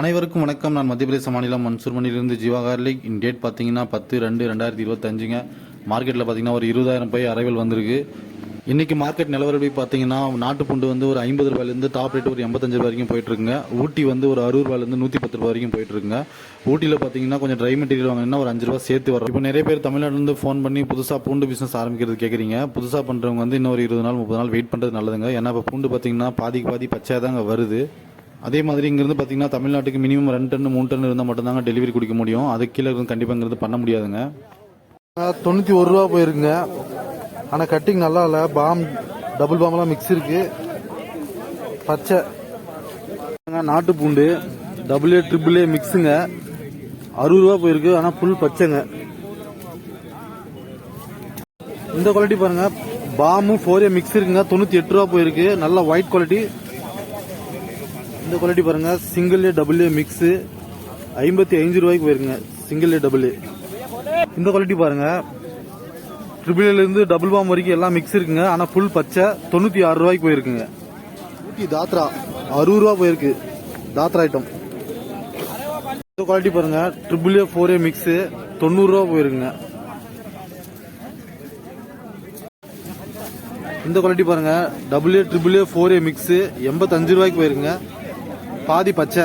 அனைவருக்கும் வணக்கம். நான் மத்திய பிரதேச மாநிலம் மன்சூர்மனிலிருந்து ஜீவா கார்லிக் இன் டேட் பார்த்தீங்கன்னா பத்து ரெண்டு ரெண்டாயிரத்தி இருபத்தஞ்சுங்க. மார்க்கெட்டில் பார்த்தீங்கன்னா ஒரு இருபதாயிரம் பை அரைவல் வந்திருக்கு. இன்றைக்கி மார்க்கெட் நிலவரப்படி பார்த்தீங்கன்னா நாட்டு பூண்டு வந்து ஒரு ஐம்பது ரூபாயிலேருந்து டாப் ரேட் ஒரு எண்பத்தஞ்சு ரூபாய் வரைக்கும் போயிட்டுருக்குங்க. ஊட்டி வந்து ஒரு அறுபது ரூபாயிலேருந்து நூற்றி பத்து ரூபாய் வரைக்கும் போயிட்டுருக்குங்க. ஊட்டியில் பார்த்தீங்கன்னா கொஞ்சம் ட்ரை மெட்டீரியல் வாங்கினா ஒரு அஞ்சு ரூபா சேர்த்து வரும் இப்போ நிறைய பேர் தமிழ்நாட்டிலேருந்து ஃபோன் பண்ணி புதுசாக பூண்டு பிஸ்னஸ் ஆரம்பிக்கிறது கேட்குறீங்க புதுசாக பண்ணுறவங்க வந்து இன்னும் ஒரு இருபது நாள் முப்பது நாள் வெயிட் பண்ணுறது நல்லதுங்க. ஏன்னா இப்போ பூண்டு பார்த்தீங்கன்னா பாதிக்கு பாதி பச்சையாக தாங்க வருது. அதே மாதிரி இங்கிருந்து பார்த்தீங்கன்னா தமிழ்நாட்டுக்கு மினிமம் ரெண்டு டன் மூணு டன் இருந்தால் மட்டும்தாங்க டெலிவரி கொடுக்க முடியும். அது கீழே இருந்து கண்டிப்பாக இங்கிருந்து பண்ண முடியாதுங்க. தொண்ணூற்றி ஒரு ரூபா போயிருக்குங்க. ஆனால் கட்டிங் நல்லா இல்லை. பாம் டபுள் பாம்லாம் மிக்ஸ் இருக்கு. பச்சை. நாட்டு பூண்டு. டபுள் ஏ ட்ரிபிள் ஏ மிக்ஸுங்க அறுபது ரூபா போயிருக்கு. ஆனால் ஃபுல் பச்சைங்க. இந்த குவாலிட்டி பாருங்க. பாமும் ஃபோர் ஏ மிக்ஸ் இருக்குங்க. தொண்ணூற்றி எட்டு ரூபா போயிருக்கு. நல்ல ஒயிட் குவாலிட்டி இந்த குவாலிட்டி பாருங்க. Single A double A mix ஐம்பத்தி ஐந்து ரூபாய்க்கு போயிருக்குங்க. சிங்கிள் ஏ டபுள் ஏ இந்த குவாலிட்டி பாருங்க. ட்ரிபிள் இருந்து டபுள் பாம் வரைக்கும் எல்லாம் மிக்ஸ் இருக்குங்க. ஆனா ஃபுல் பச்சை. தொண்ணூத்தி ஆறு ரூபாய்க்கு போயிருக்குங்க. ஊட்டி தாத்ரா. அறுபது ரூபா போயிருக்கு. தாத்ரா ஐட்டம் இந்த குவாலிட்டி பாருங்க. Triple A four A mix தொண்ணூறு ரூபா போயிருக்குங்க. இந்த குவாலிட்டி பாருங்க. Double A triple A four A mix எண்பத்தஞ்சு ரூபாய்க்கு போயிருக்குங்க. பாதி பச்சை.